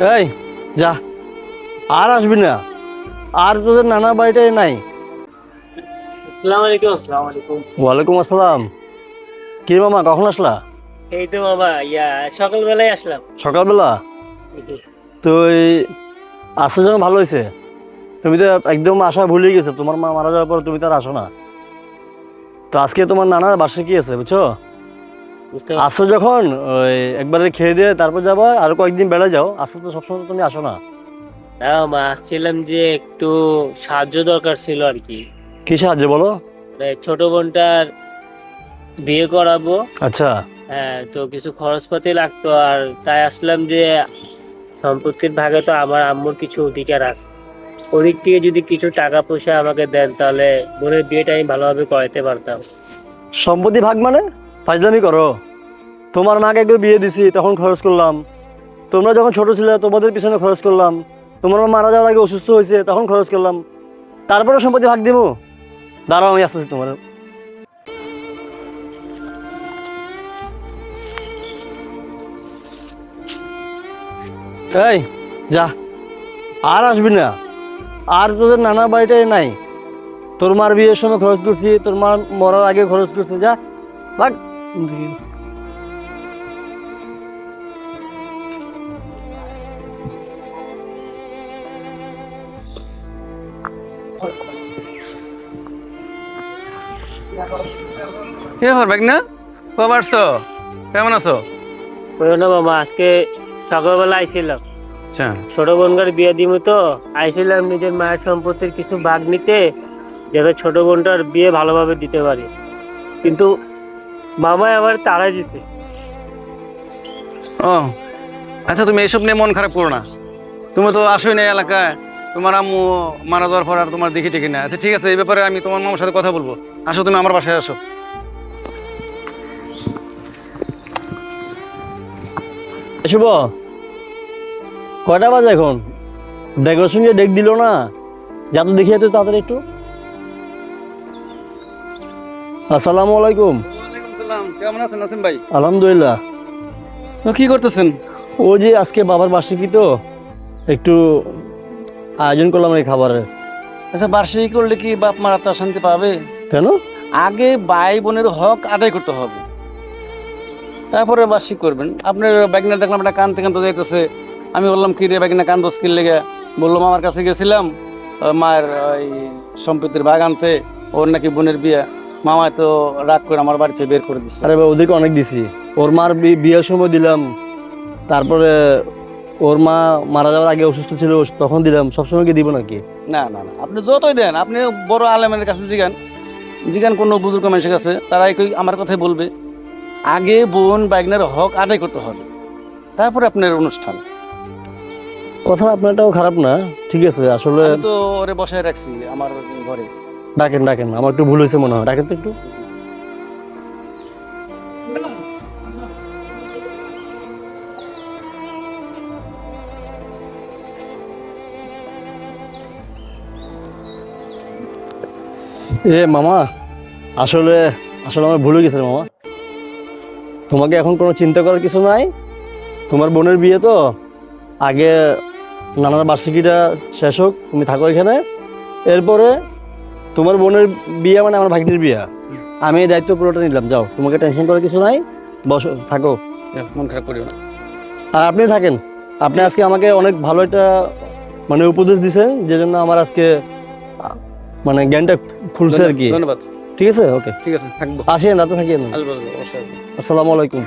এই যা। আর আসবি না। আর তোদের নানা বাড়িটাই নাই। আসসালামু আলাইকুম আসসালামু আলাইকুম। ওয়ালাইকুম আসসালাম। কি মামা কখন আসলা? এই তো বাবা ইয়া সকালবেলায় আসলাম। সকালবেলা? তুই আসতে যেন ভালো হয়েছে তুমি তো একদম আশা ভুলে গেছো তোমার মা মারা যাওয়ার পর তুমি তো আর আসো না। তো আজকে তোমার নানার বাসা কি আছে বুঝছ? আসো যখন ওই একবারে খেয়ে দিয়ে তারপর যাবা আর কয়েকদিন বেড়ে যাও। আসো তো সবসময় তো তুমি আসো না। মা আসছিলাম যে একটু সাহায্য দরকার ছিল আর কি। কি সাহায্য বলো? মানে ছোট বোনটার বিয়ে করাবো। আচ্ছা। হ্যাঁ তো কিছু খরচপাতি লাগতো আর তাই আসলাম যে সম্পত্তির ভাগে তো আমার আম্মুর কিছু অধিকার আছে। ওদিক থেকে যদি কিছু টাকা পয়সা আমাকে দেন তাহলে বোনের বিয়েটা আমি ভালোভাবে করাতে পারতাম। সম্পত্তি ভাগ মানে? ফাজলামি করো। তোমার মাকে একবার বিয়ে দিছি, তখন খরচ করলাম। তোমরা যখন ছোট ছিলে, তোমাদের পিছনে খরচ করলাম। তোমার মা মারা যাওয়ার আগে অসুস্থ হয়েছে, তখন খরচ করলাম। তারপরে সম্পত্তি ভাগ দিব দাঁড়াও, আমি আসতেছি তোমার। এই, যা। আর আসবি না। আর তোদের নানা বাড়িটাই নাই। তোর মার বিয়ের সময় খরচ করছি, তোর মার মরার আগে খরচ করছি, যা। বাট কি ব্যাপার ব্যাগ না কবে আসছো? কেমন আছো? ওই না বাবা আজকে সকালবেলা আইছিলাম। আচ্ছা। ছোট বোনকার বিয়ে দিব তো আইছিলাম নিজের মায়ের সম্পত্তির কিছু ভাগ নিতে যাতে ছোট বোনটার বিয়ে ভালোভাবে দিতে পারি। কিন্তু মামাই আবার তাড়া দিছে। ও আচ্ছা তুমি এইসব নিয়ে মন খারাপ করো না। তুমি তো আসোই না এলাকায়। তোমার আম্মু মারা যাওয়ার পর আর তোমার দেখি টেকি না। আচ্ছা ঠিক আছে এই ব্যাপারে আমি তোমার মামার সাথে কথা বলব। আসো তুমি আমার বাসায় আসো। শুভ কয়টা বাজে এখন? ডেকোরেশন যে ডেক দিল না যা তো দেখিয়ে তো তাড়াতাড়ি একটু। আসসালামু আলাইকুম। কেমন আছেন নাসিম ভাই? আলহামদুলিল্লাহ। কি করতেছেন? ও যে আজকে বাবার বার্ষিকী তো একটু আয়োজন করলাম এই খাবারের আচ্ছা বার্ষিকী করলে কি বাপ মার আত্মা শান্তি পাবে? কেন? আগে ভাই বোনের হক আদায় করতে হবে। তারপরে বার্ষিক করবেন। আপনার ব্যাগনা দেখলাম একটা কানতে কানতে যাইতেছে। আমি বললাম কি রে ব্যাগনা কান দোষ কিনলে গে বললাম আমার কাছে গেছিলাম মায়ের ওই সম্পত্তির বাগ আনতে। ওর নাকি বোনের বিয়ে। মামা তো রাগ করে আমার বাড়িতে বের করে দিচ্ছে আরে ওদেরকে অনেক দিছি। ওর মার বিয়ের সময় দিলাম। তারপরে ওর মা মারা যাওয়ার আগে অসুস্থ ছিল তখন দিলাম সবসময় কি দিব নাকি? না না না আপনি যতই দেন আপনি বড় আলেমের কাছে জিগান জিগান কোনো বুজুর্গ মানুষের কাছে তারা একই আমার কথাই বলবে। আগে বোন বাইগনের হক আদায় করতে হবে। তারপরে আপনার অনুষ্ঠান। কথা আপনারটাও খারাপ না ঠিক আছে আসলে আমি তো ওরে বসায় রাখছি আমার ঘরে। ডাকেন ডাকেন আমার একটু ভুল হয়েছে মনে হয় ডাকেন তো একটু। এ মামা আসলে আসলে আমার ভুলে গেছে মামা। তোমাকে এখন কোনো চিন্তা করার কিছু নাই। তোমার বোনের বিয়ে তো। আগে নানার বার্ষিকীটা শেষ হোক তুমি থাকো এখানে। এরপরে তোমার বোনের বিয়ে মানে আমার ভাগ্নির বিয়ে। আমি এই দায়িত্ব পুরোটা নিলাম যাও। তোমাকে টেনশন করার কিছু নাই। বসো থাকো। মন খারাপ করিও না। আর আপনি থাকেন। আপনি আজকে আমাকে অনেক ভালো একটা মানে উপদেশ দিছেন যে জন্য আমার আজকে মানে জ্ঞানটা খুলছে আর কি। ধন্যবাদ। ঠিক আছে? ওকে ঠিক আছে থাকব। আসেন রাতে থাকিয়েন আসব। আসসালামু আলাইকুম।